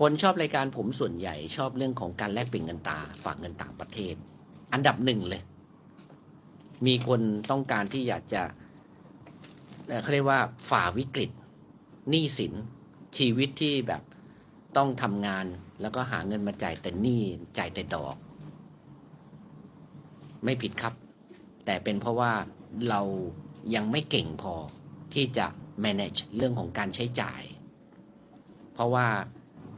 คนชอบรายการผมส่วนใหญ่ชอบเรื่องของการแลกเปลี่ยนเงินตราฝากเงินต่างประเทศ อันดับหนึ่งเลย มีคนต้องการที่อยากจะเเขาเรียกว่าฝ่าวิกฤตหนี้สินชีวิตที่แบบต้องทำงานแล้วก็หาเงินมาจ่ายแต่หนี้จ่ายแต่ดอก ไม่ผิดครับ แต่เป็นเพราะว่าเรายังไม่เก่งพอที่จะ manage เรื่องของการใช้จ่าย เพราะว่า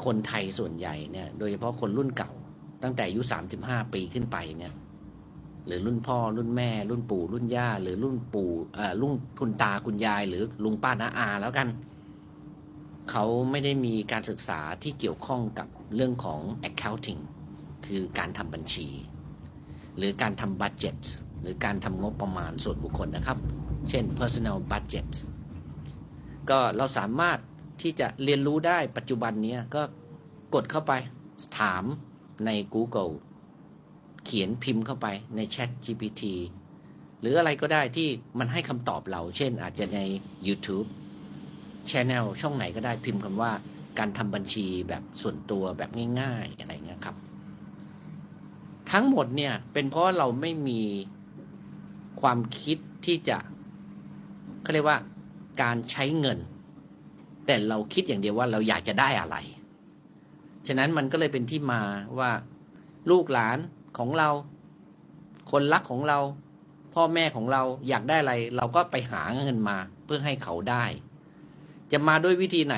คนไทยส่วนใหญ่เนี่ย โดยเฉพาะคนรุ่นเก่า ตั้งแต่อายุ35ปีขึ้นไปเนี่ยหรือรุ่นพ่อรุ่นแม่ รุ่นปู่ รุ่นย่า หรือรุ่นปู่เอ่อรุ่นคุณตาคุณยาย หรือลุงป้าน้าอาแล้วกัน เขาไม่ได้มีการศึกษาที่เกี่ยวข้องกับเรื่องของ accounting คือการทำบัญชี หรือการทำ budget หรือการทำงบประมาณส่วนบุคคลนะครับ เช่น personal budget ก็เราสามารถ ที่จะเรียนรู้ได้ปัจจุบันนี้ก็กดเข้าไปถามใน Google เขียนพิมพ์เข้าไปใน Chat GPT หรืออะไรก็ได้ที่มันให้คำตอบเรา เช่นอาจจะใน YouTube Channel ช่องไหนก็ได้พิมพ์คำว่าการทำบัญชีแบบส่วนตัวแบบง่ายๆอะไรเงี้ยครับ ทั้งหมดเนี่ยเป็นเพราะเราไม่มีความคิดที่จะเขาเรียกว่าการใช้เงิน แต่เราคิดอย่างเดียวว่าเราอยากจะได้อะไร ฉะนั้นมันก็เลยเป็นที่มาว่าลูกหลานของเรา คนรักของเรา พ่อแม่ของเราอยากได้อะไร เราก็ไปหาเงินมาเพื่อให้เขาได้ จะมาด้วยวิธีไหน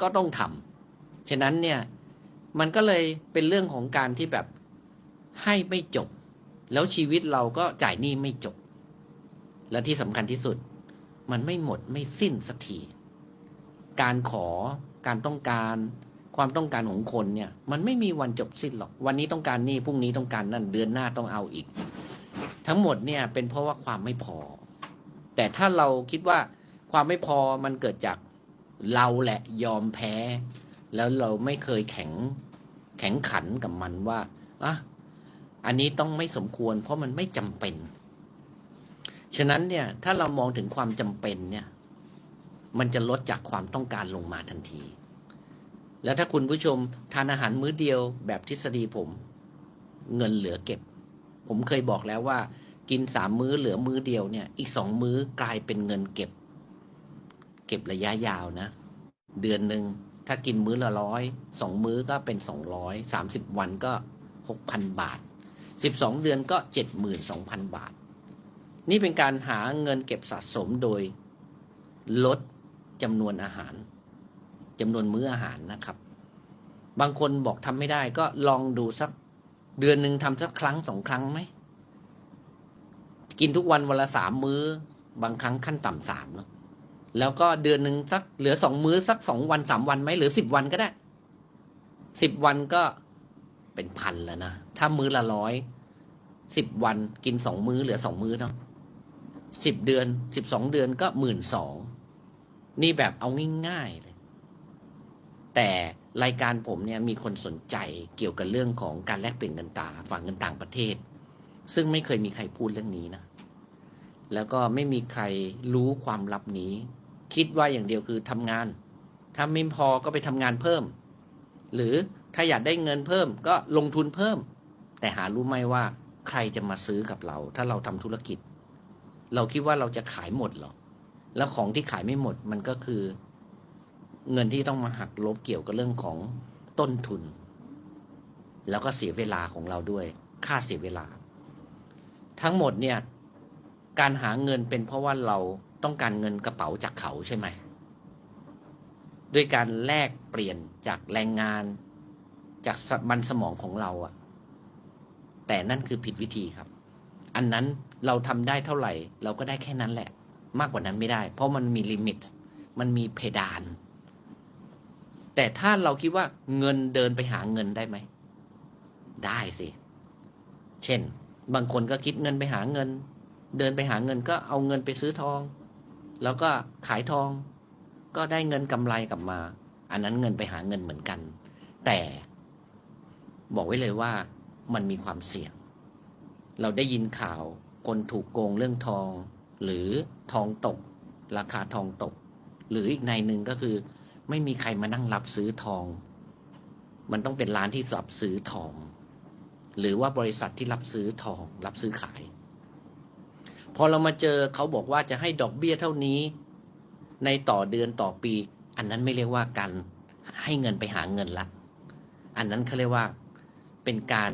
ก็ต้องทำฉะนั้นเนี่ยมันก็เลยเป็นเรื่องของการที่แบบให้ไม่จบ แล้วชีวิตเราก็จ่ายหนี้ไม่จบ และที่สำคัญที่สุด มันไม่หมดไม่สิ้นสักที การขอการต้องการความต้องการของคนเนี่ย มันไม่มีวันจบสิ้นหรอก วันนี้ต้องการนี่พรุ่งนี้ต้องการนั่นเดือนหน้าต้องเอาอีก ทั้งหมดเนี่ยเป็นเพราะว่าความไม่พอ แต่ถ้าเราคิดว่าความไม่พอมันเกิดจากเราแหละยอมแพ้ แล้วเราไม่เคยแข็งแข็งขันกับมันว่าอะอันนี้ต้องไม่สมควร เพราะมันไม่จำเป็น ฉะนั้นเนี่ย ถ้าเรามองถึงความจำเป็นเนี่ย มันจะลดจากความต้องการลงมาทันที แล้วถ้าคุณผู้ชมทานอาหารมื้อเดียวแบบทฤษฎีผม เงินเหลือเก็บ ผมเคยบอกแล้วว่า กินสามมื้อเหลือมื้อเดียวเนี่ย อีกสองมื้อกลายเป็นเงินเก็บ เก็บระยะยาวนะ เดือนหนึ่งถ้ากินมื้อละร้อยสองมื้อก็เป็นสองร้อยสามสิบวันก็หกพันบาทสิบสองเดือนก็เจ็ดหมื่นสองพันบาท นี่เป็นการหาเงินเก็บสะสมโดยลด จำนวนอาหารจำนวนมื้ออาหารนะครับ บางคนบอกทำไม่ได้ก็ลองดูสักเดือนหนึ่งทำสักครั้งสองครั้งไหม กินทุกวันวันละสามมื้อ บางครั้งขั้นต่ำสามเนาะแล้วก็เดือนหนึ่งสักเหลือสองมื้อสักสองวันสามวันไหมหรือสิบวันก็ได้สิบวันก็เป็นพันแล้วนะถ้ามื้อละร้อยสิบวันกินสองมื้อเหลือสองมื้อเนาะสิบเดือนสิบสองเดือนก็หมื่นสอง นี่แบบเอาง่ายๆเลย แต่รายการผมเนี่ยมีคนสนใจเกี่ยวกับเรื่องของการแลกเปลี่ยนเงินตราฝากเงินต่างประเทศ ซึ่งไม่เคยมีใครพูดเรื่องนี้นะ แล้วก็ไม่มีใครรู้ความลับนี้ คิดว่าอย่างเดียวคือทำงาน ถ้าไม่พอก็ไปทำงานเพิ่ม หรือถ้าอยากได้เงินเพิ่มก็ลงทุนเพิ่ม แต่หารู้ไหมว่าใครจะมาซื้อกับเรา ถ้าเราทำธุรกิจ เราคิดว่าเราจะขายหมดหรอ แล้วของที่ขายไม่หมดมันก็คือ เงินที่ต้องมาหักลบเกี่ยวกับเรื่องของต้นทุน แล้วก็เสียเวลาของเราด้วย ค่าเสียเวลา ทั้งหมดเนี่ย การหาเงินเป็นเพราะว่าเราต้องการเงินกระเป๋าจากเขาใช่ไหมด้วยการแลกเปลี่ยนจากแรงงาน จากสมันสมองของเราอะแต่นั่นคือผิดวิธีครับ อันนั้นเราทำได้เท่าไหร่ เราก็ได้แค่นั้นแหละ มากกว่านั้นไม่ได้ เพราะมันมีลิมิต มันมีเพดาน แต่ถ้าเราคิดว่าเงินเดินไปหาเงินได้ไหม ได้สิ เช่น บางคนก็คิดเงินไปหาเงิน เดินไปหาเงินก็เอาเงินไปซื้อทอง แล้วก็ขายทอง ก็ได้เงินกำไรกลับมา อันนั้นเงินไปหาเงินเหมือนกัน แต่บอกไว้เลยว่ามันมีความเสี่ยง เราได้ยินข่าวคนถูกโกงเรื่องทอง หรือทองตก ราคาทองตก หรืออีกในหนึ่งก็คือ ไม่มีใครมานั่งรับซื้อทอง มันต้องเป็นร้านที่รับซื้อทอง หรือว่าบริษัทที่รับซื้อทอง รับซื้อขาย พอเรามาเจอเขาบอกว่าจะให้ดอกเบี้ยเท่านี้ ในต่อเดือนต่อปี อันนั้นไม่เรียกว่าการให้เงินไปหาเงินละอันนั้นเขาเรียกว่าเป็นการ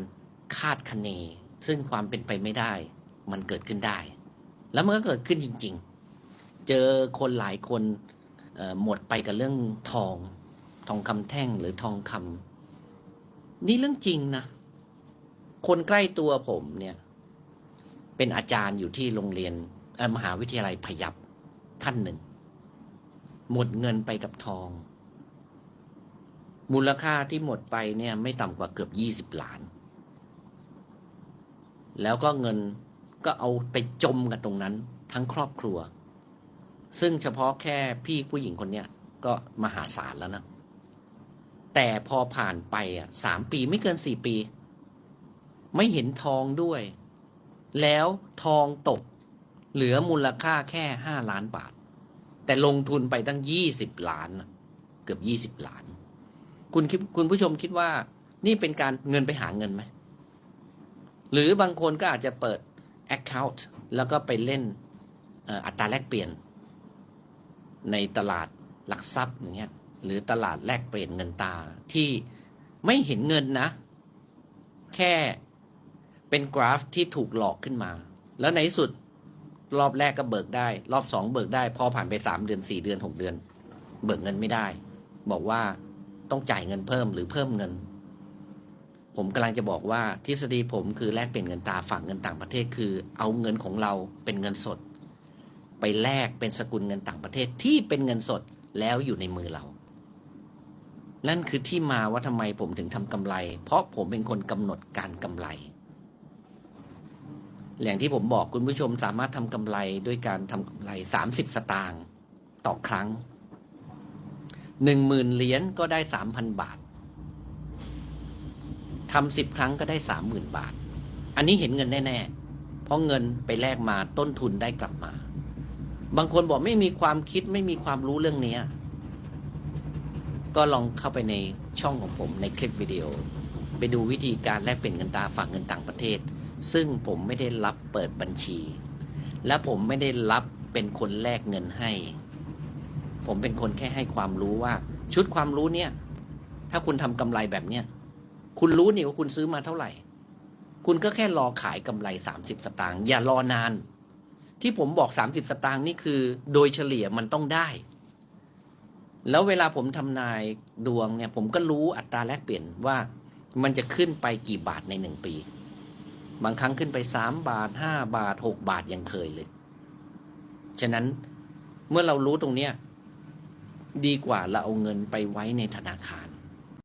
คาดคะเน ซึ่งความเป็นไปไม่ได้ มันเกิดขึ้นได้ แล้วมันก็เกิดขึ้นจริง ๆ เจอคนหลายคนหมดไปกับเรื่องทอง ทองคำแท่งหรือทองคำนี่เรื่องจริงนะ คนใกล้ตัวผมเนี่ย เป็นอาจารย์อยู่ที่โรงเรียนมหาวิทยาลัยพยัพท่านหนึ่ง หมดเงินไปกับทอง มูลค่าที่หมดไปเนี่ย ไม่ต่ำกว่าเกือบยี่สิบล้าน แล้วก็เงิน ก็เอาไปจมกันตรงนั้นทั้งครอบครัว ซึ่งเฉพาะแค่พี่ผู้หญิงคนเนี้ยก็มหาศาลแล้วนะ แต่พอผ่านไปอะสามปีไม่เกินสี่ปี ไม่เห็นทองด้วย แล้วทองตก เหลือมูลค่าแค่ห้าล้านบาท แต่ลงทุนไปตั้งยี่สิบล้าน เกือบยี่สิบล้าน คุณคิดคุณผู้ชมคิดว่า นี่เป็นการเงินไปหาเงินไหม หรือบางคนก็อาจจะเปิด Account แล้วก็ไปเล่นอัตราแลกเปลี่ยน ในตลาดหลักทรัพย์อย่างเงี้ยหรือตลาดแลกเปลี่ยนเงินตาที่ไม่เห็นเงินนะ แค่เป็นกราฟที่ถูกหลอกขึ้นมา แล้วในที่สุดรอบแรกก็เบิกได้ รอบสองเบิกได้ พอผ่านไปสามเดือนสี่เดือนหกเดือน เบิกเงินไม่ได้ บอกว่าต้องจ่ายเงินเพิ่มหรือเพิ่มเงิน ผมกำลังจะบอกว่าทฤษฎีผมคือแลกเปลี่ยนเงินตาฝั่งเงินต่างประเทศคือ เอาเงินของเราเป็นเงินสด ไปแลกเป็นสกุลเงินต่างประเทศที่เป็นเงินสดแล้วอยู่ในมือเรา นั่นคือที่มาว่าทำไมผมถึงทำกำไร เพราะผมเป็นคนกำหนดการกำไรอย่างที่ผมบอกคุณผู้ชมสามารถทำกำไรด้วยการทำกำไรสามสิบสตางค์ต่อครั้งหนึ่งหมื่นเหรียญก็ได้สามพันบาท ทำสิบครั้งก็ได้สามหมื่นบาท อันนี้เห็นเงินแน่ๆ เพราะเงินไปแลกมาต้นทุนได้กลับมา บางคนบอกไม่มีความคิดไม่มีความรู้เรื่องนี้ ก็ลองเข้าไปในช่องของผมในคลิปวิดีโอ ไปดูวิธีการแลกเปลี่ยนเงินตราฝากเงินต่างประเทศ ซึ่งผมไม่ได้รับเปิดบัญชี และผมไม่ได้รับเป็นคนแลกเงินให้ ผมเป็นคนแค่ให้ความรู้ว่า ชุดความรู้เนี่ย ถ้าคุณทำกำไรแบบเนี้ย คุณรู้นี่ว่าคุณซื้อมาเท่าไหร่ คุณก็แค่รอขายกำไรสามสิบสตางค์อย่ารอนาน ที่ผมบอกสามสิบสตางค์นี่คือ โดยเฉลี่ยมันต้องได้ แล้วเวลาผมทำนายดวงเนี่ย ผมก็รู้อัตราแลกเปลี่ยนว่ามันจะขึ้นไปกี่บาทในหนึ่งปี บางครั้งขึ้นไปสามบาทห้าบาทหกบาทยังเคยเลย ฉะนั้นเมื่อเรารู้ตรงเนี้ยดีกว่าเราเอาเงินไปไว้ในธนาคาร